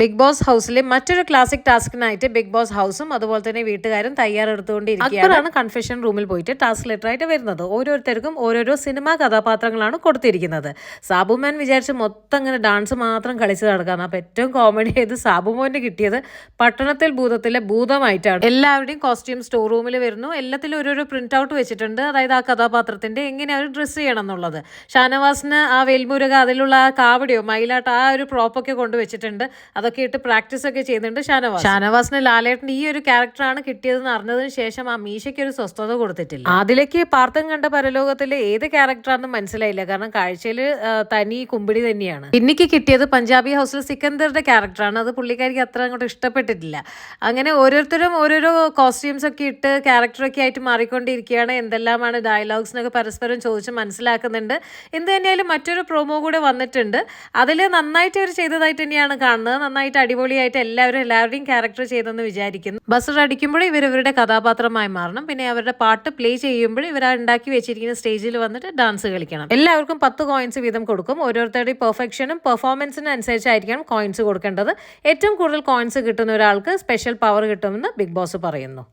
Big Boss ഹൗസിലെ മറ്റൊരു classic ടാസ്കിനായിട്ട് ബിഗ് ബോസ് ഹൗസും അതുപോലെ തന്നെ വീട്ടുകാരും തയ്യാറെടുത്തുകൊണ്ടിരിക്കുകയാണ്. കൺഫെഷൻ റൂമിൽ പോയിട്ട് ടാസ്ക് ലെറ്റർ ആയിട്ട് വരുന്നത്. ഓരോരുത്തർക്കും ഓരോരോ സിനിമാ കഥാപാത്രങ്ങളാണ് കൊടുത്തിരിക്കുന്നത്. സാബുമോൻ വിചാരിച്ച് മൊത്തം ഇങ്ങനെ ഡാൻസ് മാത്രം കളിച്ച് നടക്കാന്ന്. അപ്പൊ ഏറ്റവും കോമഡി ചെയ്ത് സാബുമോന് കിട്ടിയത് പട്ടണത്തിൽ ഭൂതത്തിലെ ഭൂതമായിട്ടാണ്. എല്ലാവരുടെയും കോസ്റ്റ്യൂം സ്റ്റോർ റൂമിൽ വരുന്നു. എല്ലാത്തിലും ഓരോരോ പ്രിന്റ് ഔട്ട് വെച്ചിട്ടുണ്ട്. അതായത് ആ കഥാപാത്രത്തിന്റെ എങ്ങനെ അവർ ഡ്രസ്സ് ചെയ്യണം എന്നുള്ളത്. ഷാനവാസിന് ആ വെൽമുരക അതിലുള്ള ആ കാവടിയോ മയിലാട്ട് ആ ഒരു പ്രോപ്പൊക്കെ കൊണ്ടുവച്ചിട്ടുണ്ട് അതൊക്കെ ഇട്ട് പ്രാക്ടീസ് ഒക്കെ ചെയ്യുന്നുണ്ട് ഷാനവാസ്. ഷാനവാസിന് ലാലേട്ടൻ ഈ ഒരു ക്യാരക്ടറാണ് കിട്ടിയതെന്ന് അറിഞ്ഞതിന് ശേഷം ആ മീശയ്ക്ക് ഒരു സ്വസ്ഥത കൊടുത്തിട്ടില്ല. അതിലേക്ക് പാർത്ഥം കണ്ട പരലോകത്തിലെ ഏത് ക്യാരക്ടറാണെന്ന് മനസ്സിലായില്ല. കാരണം കാഴ്ചയിൽ തനി കുമ്പിടി തന്നെയാണ്. പിന്നിക്ക് കിട്ടിയത് പഞ്ചാബി ഹൗസിൽ സിക്കന്ദറിന്റെ ക്യാരക്ടറാണ് അത് പുള്ളിക്കാരിക്ക് അത്ര അങ്ങോട്ട് ഇഷ്ടപ്പെട്ടിട്ടില്ല. അങ്ങനെ ഓരോരുത്തരും ഓരോരോ കോസ്റ്റ്യൂംസ് ഒക്കെ ഇട്ട് ക്യാരക്ടറൊക്കെ ആയിട്ട് മാറിക്കൊണ്ടിരിക്കുകയാണ്. എന്തെല്ലാമാണ് ഡയലോഗ്സ് എന്നൊക്കെ പരസ്പരം ചോദിച്ച് മനസ്സിലാക്കുന്നുണ്ട്. എന്ത് തന്നെയായാലും മറ്റൊരു പ്രൊമോ കൂടെ വന്നിട്ടുണ്ട്. അതിൽ നന്നായിട്ട് അവർ ചെയ്തതായിട്ട് തന്നെയാണ് കാണുന്നത്. നന്നായിട്ട് അടിപൊളിയായിട്ട് എല്ലാവരും എല്ലാവരുടെയും ക്യാരക്ടർ ചെയ്തെന്ന് വിചാരിക്കുന്നു. ബസ് അടിക്കുമ്പോഴേ ഇവർ ഇവരുടെ കഥാപാത്രമായി മാറണം. പിന്നെ അവരുടെ പാട്ട് പ്ലേ ചെയ്യുമ്പോൾ ഇവർ ഉണ്ടാക്കി വെച്ചിരിക്കുന്ന സ്റ്റേജിൽ വന്നിട്ട് ഡാൻസ് കളിക്കണം. എല്ലാവർക്കും പത്ത് കോയിൻസ് വീതം കൊടുക്കും. ഓരോരുത്തരുടെയും പെർഫെക്ഷനും പെർഫോമൻസിനും അനുസരിച്ചായിരിക്കണം കോയിൻസ് കൊടുക്കേണ്ടത്. ഏറ്റവും കൂടുതൽ കോയിൻസ് കിട്ടുന്ന ഒരാൾക്ക് സ്പെഷ്യൽ പവർ കിട്ടുമെന്ന് ബിഗ് ബോസ് പറയുന്നു.